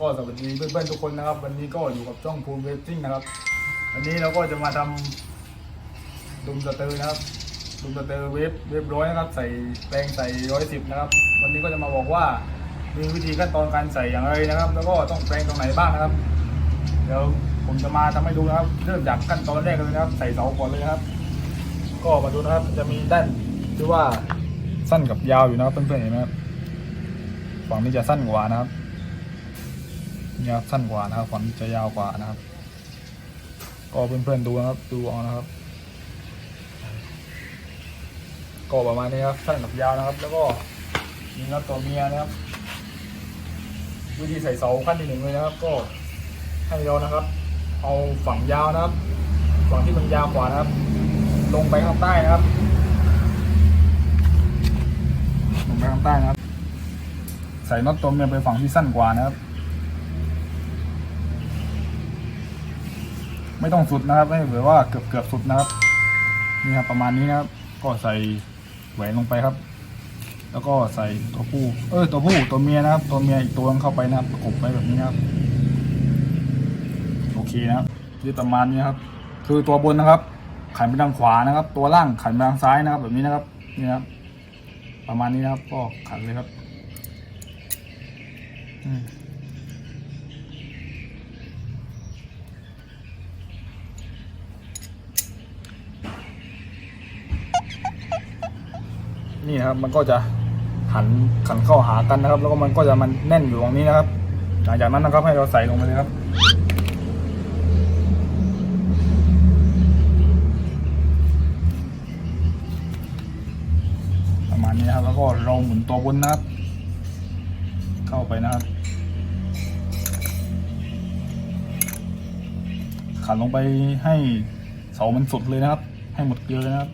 ก็สวัสดีเพื่อนๆทุกคนนะครับ วันนี้ก็อยู่กับช่องภูมิเวทิ้งนะครับ วันนี้เราก็จะมาทำดุมสเตอร์นะครับดุมสเตอร์เวฟเวฟร้อยนะครับ ใส่แปรงใส่ร้อยสิบนะครับ วันนี้ก็จะมาบอกว่ามีวิธีขั้นตอนการใส่อย่างไรนะครับ แล้วก็ต้องแปรงตรงไหนบ้างนะครับ เดี๋ยวผมจะมาทำให้ดูนะครับ เริ่มจากขั้นตอนแรกเลยนะครับ ใส่เสาก่อนเลยครับ ก็มาดูนะครับจะมีด้านที่ว่าสั้นกับยาวอยู่นะครับเพื่อนๆเห็นไหมครับฝั่งนี้จะสั้นกว่านะครับ ยครับสั้นกว่านะครับฝันจะยาวกว่านะครับ ก็เพื่อนๆดูนะครับ ดูเอานะครับ ก็ประมาณนี้ครับสั้นกับยาวนะครับ แล้วก็มีน็อตตัวเมียนะครับ วิธีใส่เสาขั้นที่หนึ่งเลยนะครับ ก็ให้เรานะครับ เอาฝั่งยาวนะครับ ฝั่งที่มันยาวกว่านะครับ ลงไปข้างใต้นะครับลงไปข้างใต้นะครับ ใส่น็อตตัวเมียไปฝั่งที่สั้นกว่านะครับ ไม่ต้องสุดนะครับไม่แบบว่าเกือบเกือบสุดนะครับ นี่ครับประมาณนี้นะครับ ก็ใส่แหวนลงไปครับ แล้วก็ใส่ตัวผู้ เออตัวผู้ตัวเมียนะครับ ตัวเมียอีกตัวนึงเข้าไปนะครับประกบไปแบบนี้นครับโอเคนะครับนี่ประมาณนี้ครับ คือตัวบนนะครับขันไปทางขวานะครับ ตัวล่างขันไปทางซ้ายนะครับ แบบนี้นะครับนี่ครับ ประมาณนี้นะครับ ก็ขันเลยครับ อืม นี่นะครับมันก็จะหันขันเข้าหากันนะครับ แล้วก็มันก็จะมันแน่นอยู่ตรงนี้นะครับ หลังจากนั้นนะครับให้เราใส่ลงไปเลยครับประมาณนี้ครับแล้วก็เราหมุนตัวบนนะครับ เข้าไปนะครับขันลงไปให้เสามันสุดเลยนะครับ ให้หมดเกลียวเลยนะครับ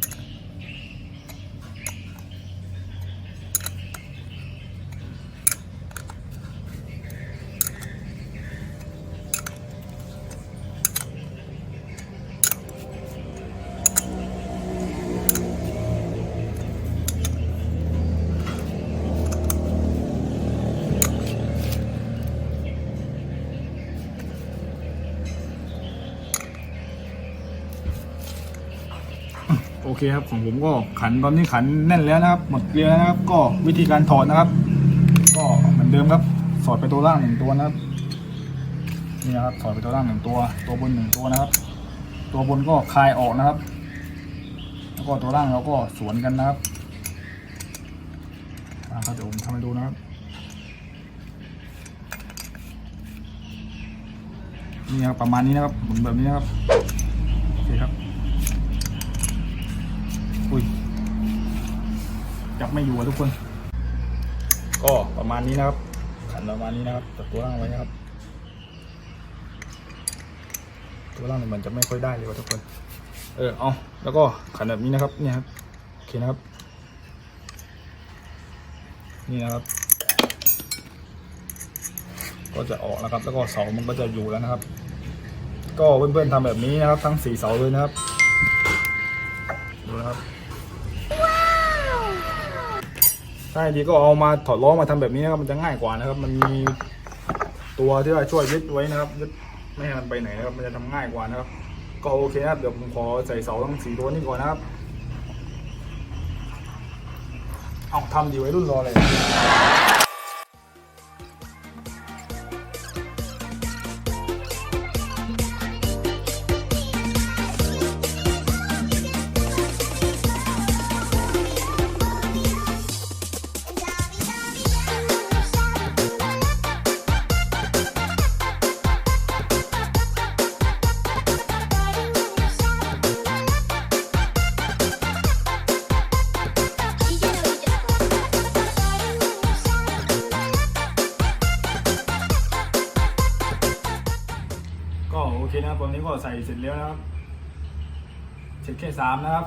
คครับของผมก็ขันตอนนี้ขันแน่นแล้วนะครับ หมดเกลียวแล้วนะครับ ก็วิธีการถอดนะครับ ก็เหมือนเดิมครับสอดไปตัวล่างหนึ่งตัวนะครับนี่นะครับถอดไปตัวล่างหนึ่งตัว ตัวบนหนึ่งตัวนะครับ ตัวบนก็คลายออกนะครับ แล้วก็ตัวล่างเราก็สวนกันนะครับครับเดี๋ยวผมทำให้ดูนะครับนี่ครับประมาณนี้นะครับหมุนแบบนี้นะครับโอเคครับ ไม่อยู่อะทุกคน ก็ประมาณนี้นะครับ ขันประมาณนี้นะครับจับตัวล่างไว้นะครับ ตัวล่างเนี่ยมันจะไม่ค่อยได้เลยว่ะทุกคน เออเอาแล้วก็ขันแบบนี้นะครับเนี่ยครับโอเคนะครับ นี่นะครับก็จะออกนะครับ แล้วก็เสามันก็จะอยู่แล้วนะครับ ก็เพื่อนๆทำแบบนี้นะครับ ทั้งสี่เสาเลยนะครับ ใช่ดีก็เอามาถอดล้อมาทำแบบนี้นะครับมันจะง่ายกว่านะครับ มันมีตัวที่ว่าช่วยยึดไว้นะครับยึดไม่ให้มันไปไหนนะครับ มันจะทำง่ายกว่านะครับ ก็โอเคนะครับเดี๋ยวผมขอใส่เสาทั้งสี่ตัวนี้ก่อนนะครับเอาทำดีไว้รุ่นรอเลย เสร็จแล้วนะครับ เสร็จแค่สามนะครับ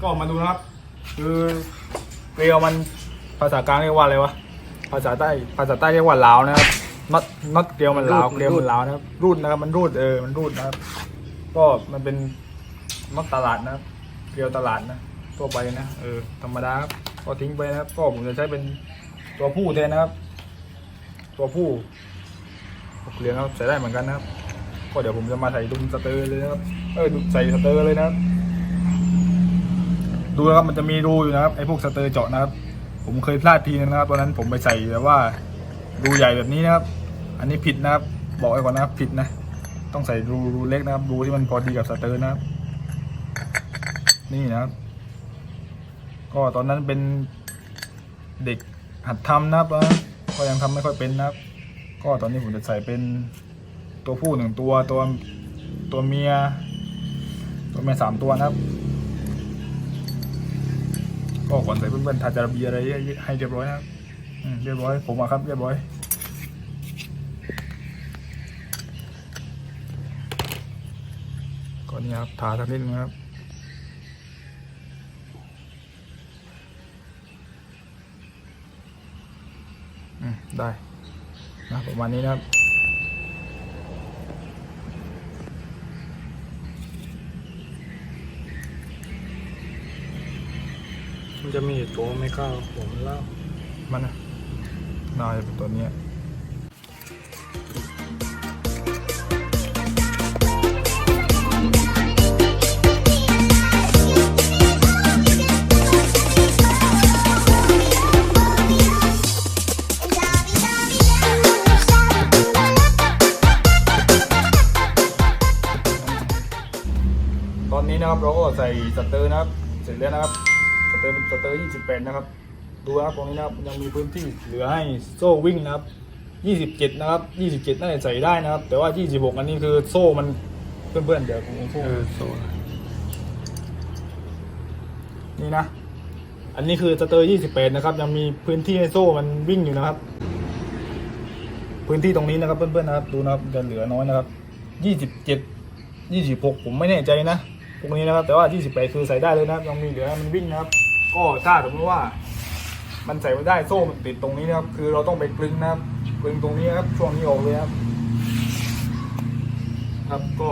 ก็มาดูนะครับ คือเกลียวมันภาษากลางเรียกว่าอะไรวะ ภาษาใต้ ภาษาใต้เรียกว่าลาวนะครับน็อตน็อตเกลียวมันลาวรูดเกลียวรูมัดนลาวนะครับ รูดนะครับ มันรูดเออ มันรูดนะครับ ก็มันเป็นน็อตตลาดนะครับ เกลียวตลาดนะทั่วไปนะ เออ ธรรมดาครับ ก็ทิ้งไปนะครับ ก็ผมจะใช้เป็นตัวผู้แทนนะครับ ตัวผู้เหลืองครับใส่ได้เหมือนกันนะครับ ก็เดี๋ยวผมจะมาใส่ดุมสเตอร์เลยนะครับเออใส่สเตอร์เลยนะครับดูนะครับมันจะมีรูอยู่นะครับไอ้พวกสเตอร์เจาะนะครับ ผมเคยพลาดทีนึงนะครับตอนนั้นผมไปใส่แต่ว่ารูใหญ่แบบนี้นะครับ อันนี้ผิดนะครับ บอกไว้ก่อนนะครับผิดนะ ต้องใส่รูรูเล็กนะครับรูที่มันพอดีกับสเตอร์นะครับ นี่นะครับ ก็ตอนนั้นเป็นเด็กหัดทำนะครับก็ยังทำไม่ค่อยเป็นนะครับ ก็ตอนนี้ผมจะใส่เป็น ตัวผู้หนึ่งตัวตัวตัวเมีย ตัวเมียสามตัวนะครับ ก็ก่อนใส่เพื่อนๆทาจาระเบียอะไรให้เรียบร้อยนะครับเรียบร้อย ผมอะครับ เรียบร้อยก็นี่ครับทาสักนิดนึงนะครับอืมได้นะประมาณนี้นะครับ มันจะมีตัวไม่เข้าผมเล่ามันนะน่าจะเป็นตัวเนี้ยตอนนี้นะครับเราก็ใส่สเตอร์นะครับ เสร็จแล้วนะครับ ตอร์สเตอร์28 นะครับ ดูนะครับตรงนี้นะครับยังมีพื้นที่เหลือให้โซ่วิ่งนะครับ 27 นะครับ 27 น่าจะใส่ได้นะครับ แต่ว่า 26 อันนี้คือโซ่มันเพื่อนๆเดี๋ยวผมพูดเออโซนนี่นะ อันนี้คือสเตอร์28 นะครับ ยังมีพื้นที่ให้โซ่มันวิ่งอยู่นะครับ พื้นที่ตรงนี้นะครับเพื่อนๆนะครับดูนะครับจะเหลือน้อยนะครับ 27 26 ผมไม่แน่ใจนะพวกนี้นะครับแต่ว่า 28 คือใส่ได้เลยนะครับยังมีเหลือให้มันวิ่งนะครับ ก็ถ้าสมมติว่า มันใส่ไม่ได้โซ่มันติดตรงนี้นะครับ คือเราต้องไปกลึงนะครับกลึงตรงนี้ครับ ช่วงนี้ออกเลยครับ ครับก็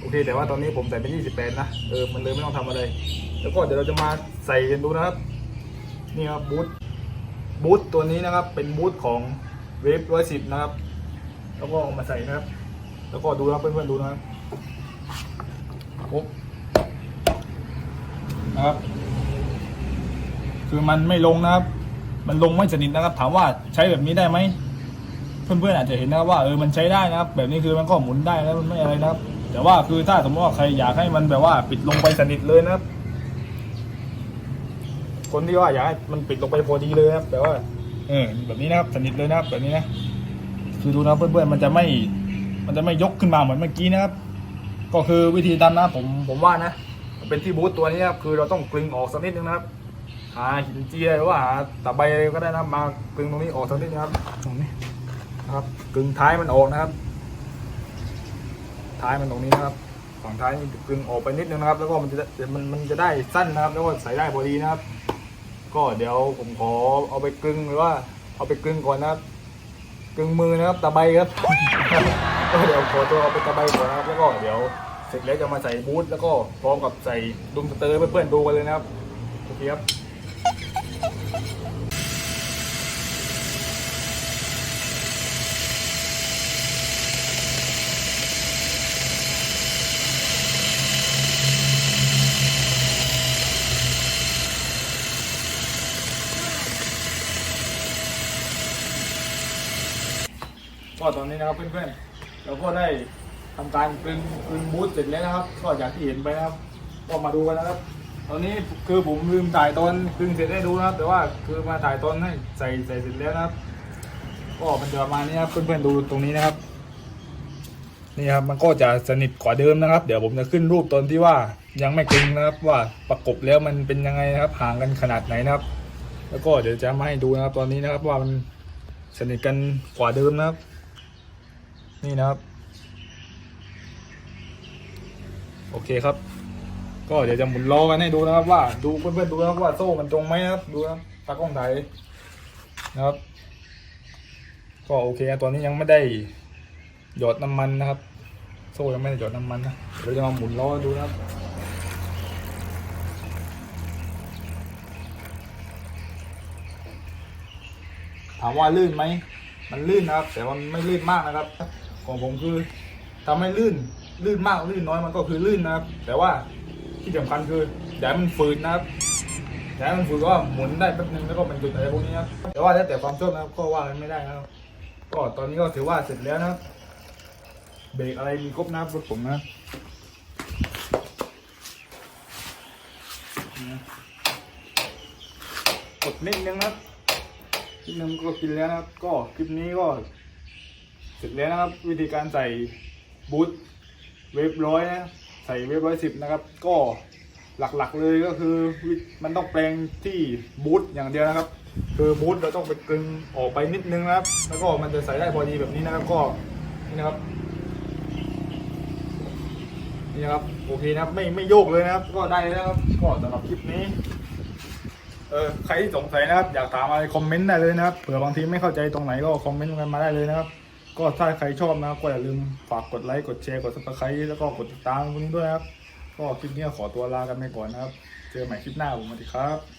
โอเค แต่ว่าตอนนี้ผมใส่เป็น28นะเออมันเลยไม่ต้องทำอะไร แล้วก็เดี๋ยวเราจะมาใส่กันดูนะครับนี่ครับบูทบูทตัวนี้นะครับ เป็นบูทของเวฟร้อยสิบนะครับ แล้วก็เอามาใส่นะครับ แล้วก็ดูนะครับเพื่อนๆดูนะครับปุ๊บนะครับ คือมันไม่ลงนะครับ มันลงไม่สนิทนะครับ ถามว่าใช้แบบนี้ได้ไหมเพื่อนๆอาจจะเห็นนะครับว่าเออมันใช้ได้นะครับ แบบนี้คือมันก็หมุนได้แล้วมันไม่อะไรนะครับ แต่ว่าคือถ้าสมมติว่าใครอยากให้มันแบบว่าปิดลงไปสนิทเลยนะครับ คนที่ว่าอยากให้มันปิดลงไปพอดีเลยนะครับแต่ว่าเออแบบนี้นะครับสนิทเลยนะครับแบบนี้นะคือดูนะเพื่อนๆมันจะไม่ มันจะไม่ยกขึ้นมาเหมือนเมื่อกี้นะครับ ก็คือวิธีทำนะผมผมว่านะ เป็นที่บูทตัวนี้นะครับคือเราต้องกลึงออกสักนิดนึงนะครับ หาหินเจียหรือว่าหาตะไบอะไรก็ได้นะมากลึงตรงนี้ออกสักนิดนะครับตรงนี้นะครับกลึงท้ายมันออกนะครับ ท้ายมันตรงนี้นะครับฝั่งท้ายมันกลึงออกไปนิดนึงนะครับ แล้วก็มันจะได้มันมันจะได้สั้นนะครับ แล้วก็ใส่ได้พอดีนะครับ ก็เดี๋ยวผมขอเอาไปกลึงหรือว่า เอาไปกลึงก่อนนะครับกลึงมือนะครับตะไบครับก็เดี๋ยวขอตัวเอาไปตะไบก่อนนะครับแล้วก็เดี๋ยวเสร็จแล้วจะมาใส่บูทแล้วก็พร้อมกับใส่ดุมสเตอร์ให้เพื่อนๆดูกันเลยนะครับโอเคครับ ก็ตอนนี้นะครับเพื่อนๆเราก็ได้ทำการกลึงกลึงบูทเสร็จแล้วนะครับ ก็อย่างที่เห็นไปนะครับ ก็มาดูกันนะครับ ตอนนี้คือผมลืมถ่ายตอนกลึงเสร็จให้ดูนะครับ แต่ว่าคือมาถ่ายตอนให้ใส่ใส่เสร็จแล้วนะครับ ก็มันจะประมาณนี้ครับเพื่อนๆดูตรงนี้นะครับ นี่ครับมันก็จะสนิทกว่าเดิมนะครับ เดี๋ยวผมจะขึ้นรูปตอนที่ว่ายังไม่กลึงนะครับว่าประกบแล้วมันเป็นยังไงนะครับห่างกันขนาดไหนนะครับ แล้วก็เดี๋ยวจะมาให้ดูนะครับ ตอนนี้นะครับว่ามันสนิทกันกว่าเดิมนะครับ นี่นะครับ โอเคครับ ก็เดี๋ยวจะหมุนล้อกันให้ดูนะครับว่าดูเพื่อนๆดูนะครับว่าโซ่มันตรงไหมนะครับดูนะตากล้องถ่ายนะครับ ก็โอเคตอนนี้ยังไม่ได้หยดน้ำมันนะครับ โซ่ยังไม่ได้หยดน้ำมันนะเดี๋ยวจะมาหมุนล้อดูนะครับถามว่าลื่นไหม มันลื่นนะครับ แต่มันไม่ลื่นมากนะครับ ของผมคือทำให้ลื่น ลื่นมากลื่นน้อยมันก็คือลื่นนะครับ แต่ว่า ที่สำคัญคืออย่าให้มันฝืนนะครับอย่าให้มันฝืนก็หมุนได้แป๊บนึงแล้วก็มันหยุดอะไรพวกนี้นะครับแต่ว่าแล้วแต่ความชอบนะครับก็ว่ากันไม่ได้นะครับก็ตอนนี้ก็ถือว่าเสร็จแล้วนะครับเบรกอะไรมีครบนะครับรถผมนะกดนิดนึงนะนิดนึงก็กินแล้วนะครับ ก็คลิปนี้ก็เสร็จแล้วนะครับ วิธีการใส่บูทเวฟร้อยนะ ใส่เวฟร้อยสิบนะครับ ก็หลักๆเลยก็คือมันต้องแปลงที่บูทอย่างเดียวนะครับ คือบูทเราต้องไปกลึงออกไปนิดนึงนะครับ แล้วก็มันจะใส่ได้พอดีแบบนี้นะครับก็นี่นะครับนี่นะครับโอเคนะครับไม่ไม่โยกเลยนะครับ ก็ได้แล้วนะครับก็สำหรับคลิปนี้เออใครที่สงสัยนะครับ อยากถามอะไรคอมเมนต์ได้เลยนะครับเผื่อบางทีไม่เข้าใจตรงไหนก็คอมเมนต์กันมาได้เลยนะครับ ก็ถ้าใครชอบนะก็อย่าลืมฝากกดไลค์กดแชร์กดซับสไครต์แล้วก็กดติดตามพวกนี้ด้วยครับ ก็คลิปนี้ขอตัวลากันไปก่อนนะครับ เจอใหม่คลิปหน้าผมสวัสดีครับ